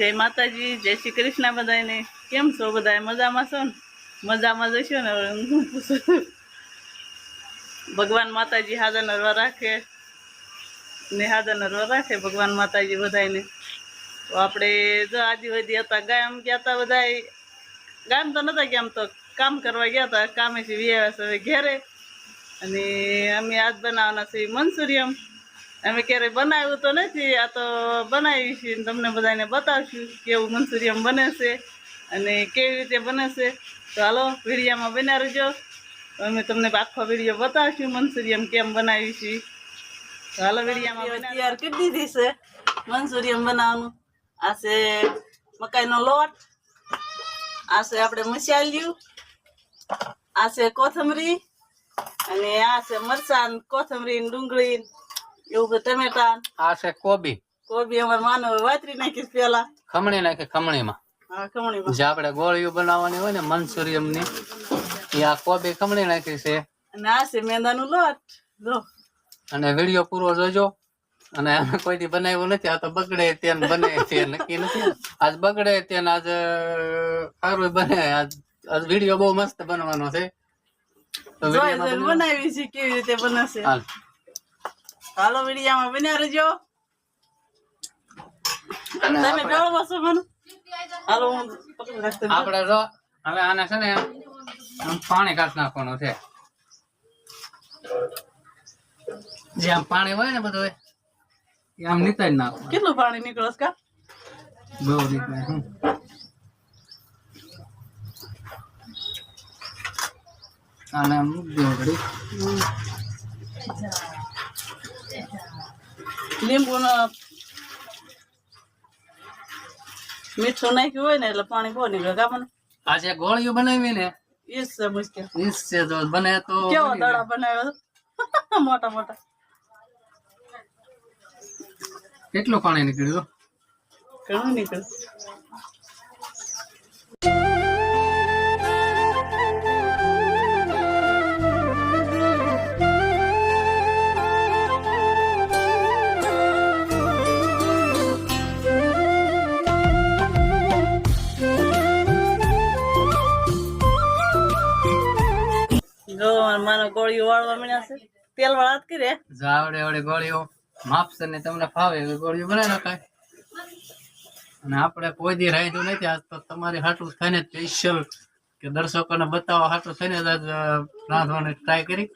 જય માતાજી, જય શ્રી કૃષ્ણ બધાને કેમ છો બધા મજામાં છો ને? મજામાં જશો ને? હવે હું ભગવાન માતાજી હાજર નરવા રાખે ને હાજર નરવા રાખે ભગવાન માતાજી બધાને તો આપણે જો આદિવાદી હતા, ગામ ગયા હતા બધા ગામ તો નતા ગયા આમ તો કામ કરવા ગયા હતા વ્યાવ્યા છે હવે ઘેરે. અને અમે આજ બનાવવાના છીએ મંચુરિયમ અમે ક્યારેય બનાવ્યું તો નથી આ તો બનાવીશું તમને બધાને બતાવશું કેવું મંચુરિયમ બને છે અને કેવી રીતે બને છે. તો હાલો વિડીયામાં બના રહેજો. અમે તમને આખો વીડિયો બતાવશું મંચુરિયમ કેમ બનાવીશું તો હાલો વિડીયામાં તૈયાર કરી દીધી છે મંચુરિયમ બનાવવાનું. આ છે મકાઈનો લોટ આ છે આપણે મસાલ્યું આ છે કોથમરી અને આ છે મરચાં કોથમરી ડુંગળી એવું બધું ટમેટા આ છે કોબી. કોબી અમારે માનો વાતરી નાખીશ પેલા. ખમણી નાખે ખમણીમાં. જે આપણે ગોળીઓ બનાવવાની હોય ને મનસુરિયમની એ આ કોબી ખમણી નાખી છે. અને આ છે મેંદાનું લોટ. જો અને વીડિયો પૂરો જોજો. અને કોઈ દી બનાવ્યું નથી આ તો બગડે તે બને તે નક્કી નથી. આજ બગડે તે આજ સારું બને. આજ આજ વીડિયો બહુ મસ્ત બનવાનો છે. બનાવી છે કેવી રીતે હાલ વિડીયામાં બન્યા રહેજો. તમે ગળવો છો મને? હાલો હું આપણે જો હવે આને છે ને પાણી કાઢ નાખવાનું છે. જે આમ પાણી હોય ને બધું એ આમ નીકળી નાખવાનું. કેટલું પાણી નીકળે છે કા? બહુ નીકળે. આને મૂકી દેવું ઘડીક. લીંબુ મીઠું નાખ્યું હોય ને એટલે પાણી બહુ નીકળે. કા મને આ જે ગોળીઓ બનાવી ને એ જ છે મુશ્કેલ. ઈ જ છે જો બને તો કેવો બની જાય. દડા બનાવ્યો છે? મોટા મોટા. કેટલું પાણી નીકળ્યું? ઘણું નીકળે તેલ વાળા જ કરે? જો આવડે આવડે ગોળીઓ માપસર ને તમને ફાવે એવી ગોળીઓ બનાવી નાખાય. અને આપણે કોઈ દી રાખ્યું નથી આજ તો તમારી હાટું થઈને સ્પેશિયલ કે દર્શકોને બતાવવા હાટું થઈને જ આજ રાંધવાની ટ્રાય કરી.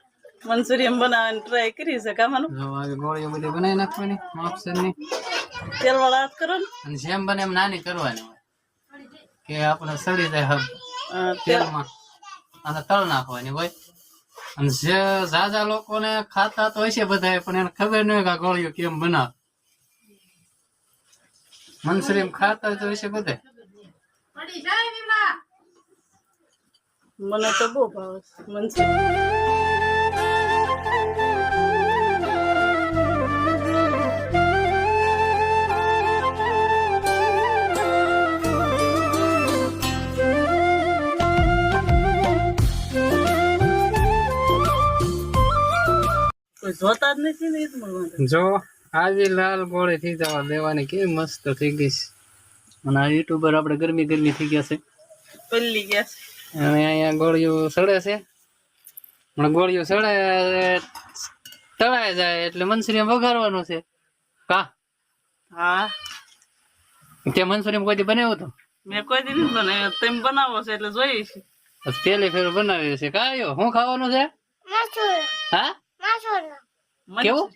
મંચુરિયન બનાવવાની ટ્રાય કરી છે કામાનું? ગોળીઓ બધી બનાવી નાખવાની માપસરની તેલ વાળા કરો ને? અને જેમ બને એમ નાની કરવાની હોય. કે આપણે સડી જાય હબ તેલમાં. અને તળ નાખવાની હોય. અને જે ઝાઝા લોકોને ખાતા તો હશે બધા પણ એને ખબર ન હોય કે આ ગોળીઓ કેમ બનાવ. મનસુરીમ ખાતા તો હશે બધા મને તો બહુ ભાવે છે જોતા જ નથી ને એ જ આજે લાલ ગોળી થઈ જવા દેવાની કેવી મસ્ત થઈ ગઈ છે. અને આ યુટ્યુબર આપણે ગરમી ગરમી થઈ ગયા છે. પલ્લી ગયા છે. અને અહીંયા ગોળીઓ સડે છે. પણ ગોળીઓ સડે તળાય જાય એટલે મનસુરિયમ વઘારવાનું છે. કા? હા. તે મનસુરિયમ કોઈ દી બનાવ્યું તો મેં કોઈ દી નથી બનાવ્યો. તમે બનાવો છે એટલે જોઈએ છે. પહેલી ફેર બનાવ્યું છે. કાયો શું ખાવાનું છે? હા? કેવું?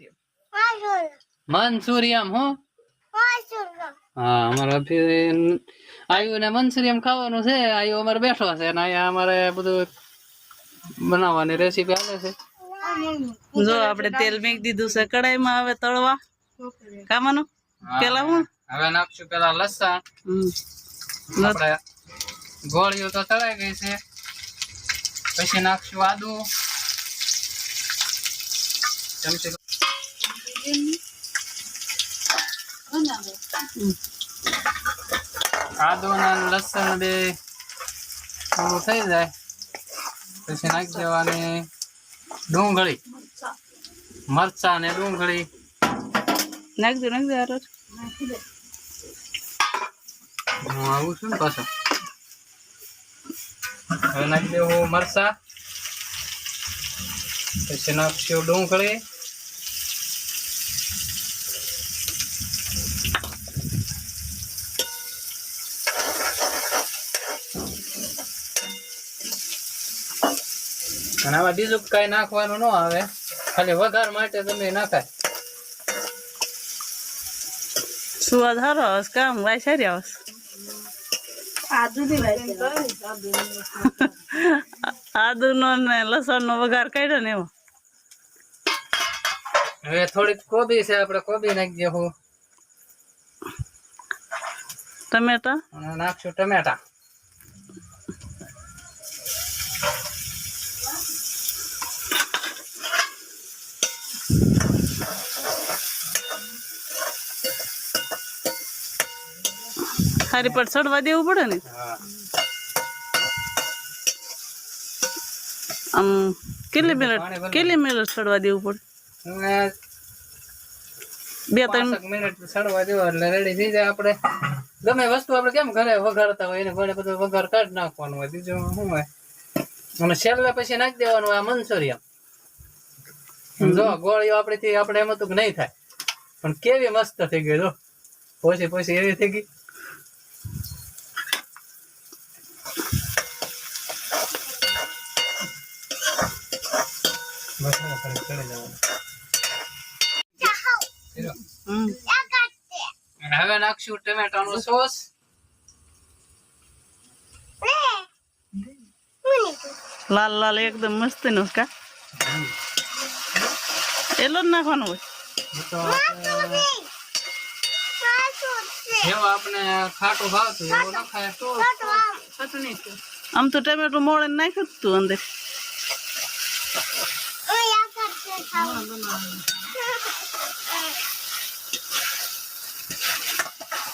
મંચુરિયમ હું? હા અમારે આયુ ને મંચુરિયમ ખાવાનું છે આયુ અમારે બેઠો છે અને અહીંયા અમારે બધું બનાવવાની રેસીપી આવે છે. જો આપણે તેલ મેક દીધું છે કડાઈમાં હવે તળવા. કામાનું પેલા હું હવે નાખશું પેલા લસણ. હમ. આપણે ગોળીઓ તો તળાઈ ગઈ છે. પછી નાખશું આદુ. ચમચી આદુ ને લસણ બે થોડું થઈ જાય. પછી નાખી દેવાની ડુંગળી. મરચા ને ડુંગળી. નાખજો નાખજો હારો. હું આવું છું ને પાછો. હવે નાખી દેવું મરચા. પછી નાખશું ડુંગળી. અને આમાં બીજું કઈ નાખવાનું ન આવે. ખાલી વઘાર માટે તમે નાખાય. સુવાદ સારો આવે કામ વાય સારી આવે આદુ નો ને લસણ નો વઘાર કાઢ્યો ને એવો. હવે થોડીક કોબી છે આપણે કોબી નાખી દેવું ટમેટા? નાખશું ટમેટા. સારી પર ચડવા દેવું પડે ને? આમ કેટલી મિનિટ. કેટલી મિનિટ ચડવા દેવું પડે? બે ત્રણ મિનિટ સડવા દેવો એટલે રેડી થઈ જાય આપણે. ગમે વસ્તુ આપણે કેમ ઘરે વઘારતા હોય એને ઘરે બધું વઘાર કાઢ નાખવાનું હોય. બીજું શું હોય? અને છેલ્લે પછી નાખી દેવાનું આ મંચુરિયન. જો ગોળીઓ આપણી આપણે એમ હતું કે નહીં થાય. પણ કેવી મસ્ત થઈ ગઈ જો. પછી પછી એવી થઈ ગઈ બસ હવે ખાલી ચડી જવાનું. ચલો. હમ. અને હવે નાખશું ટમેટાનો સોસ લાલ લાલ એકદમ મસ્ત નો કા એલો જ નાખવાનો હોય તો આપણે જેવો આપણે ખાટું ભાવતું એવું નખાય તો આમ તો ટમેટું મોળે નાખ્યું જ તું અંદર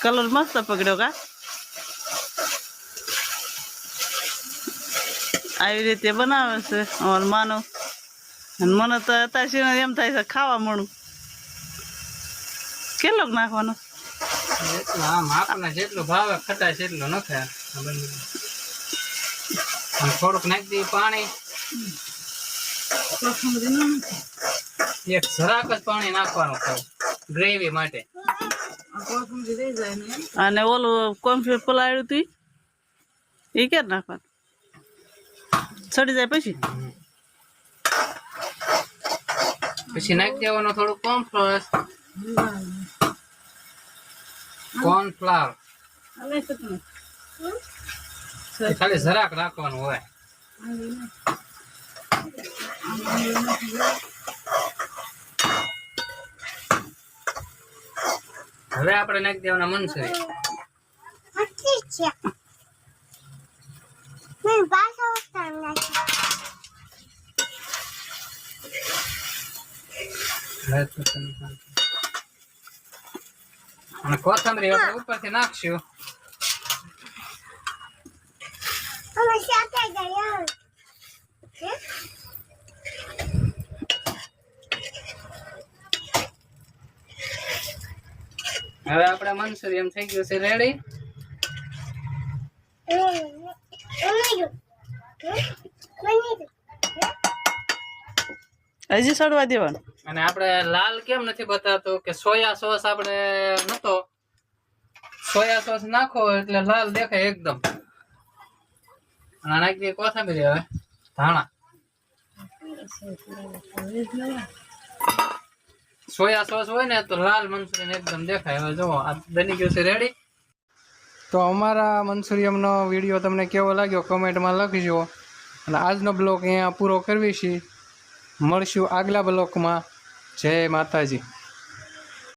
કલર મસ્ત પકડ્યો કા? આવી રીતે બનાવે છે અમારું માનવ અને મને તો અત્યારે સિવાય એમ થાય છે ખાવા મળું. કેટલોક નાખવાનો? જેટલું ભાવે ખટાશ એટલું આ બંને. થોડુંક નાખી દઈએ પાણી. એક જરાક જ પાણી નાખવાનું ગ્રેવી માટે. અને ઓલું કોમ્પ્યુટર પલાળ્યું તું એ ક્યારે નાખવાનું? સડી જાય પછી? પછી નાખી દેવાનો થોડું કોર્નફ્લોર કોર્નફ્લાવર. ખાલી જરાક રાખવાનું હોય. હવે આપણે નાખી દેવાના મનસરી અને કોથમરી આપણે ઉપરથી નાખશું હવે આપણે મંચુરિયન થઈ ગયું છે. રેડી હજી સડવા દેવાનું. અને આપણે લાલ કેમ નથી બતાવતો કે સોયા સોસ આપણે નતો? સોયા સોસ નાખો એટલે લાલ દેખાય એકદમ. નાખી કોથમીર હવે ધાણા. સોયા સોસ હોય ને તો લાલ મંચુરિયન એકદમ દેખાય. હવે જુઓ, આ બની ગયું છે રેડી તો અમારા મંચુરિયમનો વીડિયો તમને કેવો લાગ્યો કમેન્ટમાં લખજો. અને આજનો બ્લોગ અહીંયા પૂરો કરવી છીએ મળશું આગલા બ્લોકમાં જય માતાજી.